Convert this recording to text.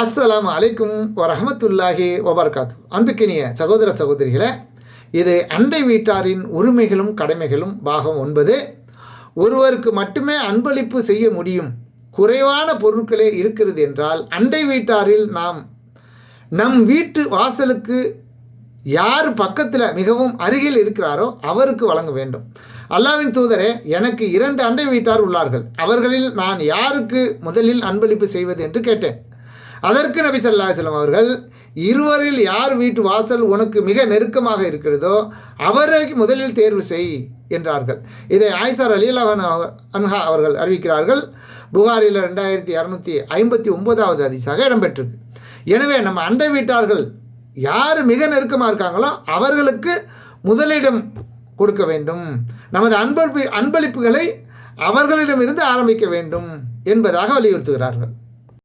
அஸ்ஸலாம் அலைக்கும் வரஹமத்துல்லாஹி வபர்காத்து. அன்புக்கினிய சகோதர சகோதரிகளே இது அண்டை வீட்டாரின் உரிமைகளும் கடமைகளும் பாகம் ஒன்பது. ஒருவருக்கு மட்டுமே அன்பளிப்பு செய்ய முடியும் குறைவான பொருட்களே இருக்கிறது என்றால் அண்டை வீட்டாரில் நாம் நம் வீட்டு வாசலுக்கு யார் பக்கத்தில் மிகவும் அருகில் இருக்கிறாரோ அவருக்கு வழங்க வேண்டும். அல்லாவின் தூதரே எனக்கு இரண்டு அண்டை வீட்டார் உள்ளார்கள். அவர்களில் நான் யாருக்கு முதலில் அன்பளிப்பு செய்வது என்று கேட்டேன். அதற்கு நபி ஸல்லல்லாஹு அலைஹி அவர்கள் இருவரில் யார் வீட்டு வாசல் உனக்கு மிக நெருக்கமாக இருக்கிறதோ அவரை முதலில் தேர்வு செய் என்றார்கள். இதை ஆயிசார் அலிலாவன் அன்ஹா அவர்கள் அறிவிக்கிறார்கள். புகாரில் ரெண்டாயிரத்தி இரநூத்தி ஐம்பத்தி ஒன்பதாவது அதிசாக இடம்பெற்றிருக்கு. எனவே நம்ம அண்டை வீட்டார்கள் யார் மிக நெருக்கமாக இருக்காங்களோ அவர்களுக்கு முதலிடம் கொடுக்க வேண்டும். நமது அன்பளிப்பு அன்பளிப்புகளை அவர்களிடமிருந்து ஆரம்பிக்க வேண்டும் என்பதாக வலியுறுத்துகிறார்கள்.